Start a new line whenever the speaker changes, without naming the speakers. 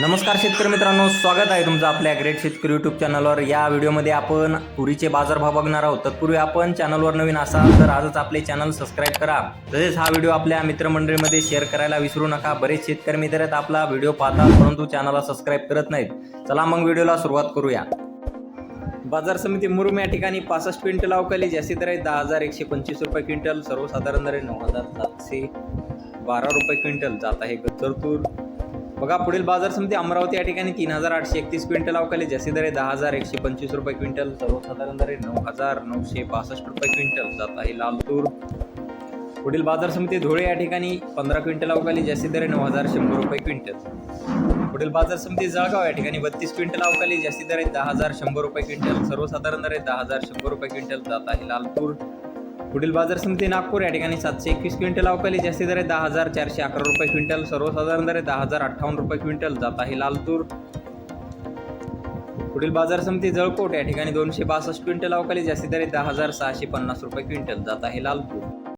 नमस्कार शेतकरी मित्रांनो स्वागत आहे तुमचं आपल्या ग्रेट शेतकरी यूट्यूब चॅनलवर या व्हिडिओमध्ये आपण तुरीचे बाजारभाव बघणार आहोत. तत्पूर्वी आपण चॅनलवर नवीन असाल तर आजच आपले चॅनल सबस्क्राईब करा. तसेच हा व्हिडिओ आपल्या मित्रमंडळीमध्ये शेअर करायला विसरू नका. बरेच शेतकरी मित्र आहेत आपला व्हिडिओ पाहतात परंतु चॅनलला सबस्क्राईब करत नाहीत. चला मग व्हिडिओला सुरुवात करूया. बाजार समिती मुरुम या ठिकाणी पासष्ट क्विंटल अवकाली जास्ती दर आहे दहा हजार एकशे पंचवीस रुपये क्विंटल. सर्वसाधारण दर आहे नऊ हजार सातशे बारा रुपये क्विंटल. जात आहे गजरतूर. बघा पुढील बाजार समिती अमरावती या ठिकाणी तीन हजार आठशे एकतीस क्विंटल अवकाली. जास्ती दर आहे दहा हजार एकशे पंचवीस रुपये क्विंटल सर्वसाधारण दर आहे नऊ हजार नऊशे बासष्ट रुपये क्विंटल जात आहे लालतूर. पुढील बाजार समिती धुळे या ठिकाणी पंधरा क्विंटल अवकाली जास्ती दर आहे नऊ हजार शंभर रुपये क्विंटल. पुढील बाजार समिती जळगाव या ठिकाणी बत्तीस क्विंटल अवकाली जास्ती दर आहे दहा हजार शंभर रुपये क्विंटल सर्वसाधारण दर आहे दहा हजार शंभर रुपये क्विंटल जात आहे लालपूर पुढील बाजार समिती नागपूर या ठिकाणी सातशे एकवीस क्विंटल अवकाली जास्ती दर आहे दहा हजार चारशे अकरा रुपये क्विंटल सर्वसाधारण दर आहे दहा हजार अठ्ठावन्न रुपये क्विंटल जात आहे लालतूर. पुढील बाजार समिती जळकोट या ठिकाणी दोनशे बासष्ट क्विंटल अवकाली जास्ती दर आहे दहा हजार सहाशे पन्नास रुपये क्विंटल जात आहे लालपूर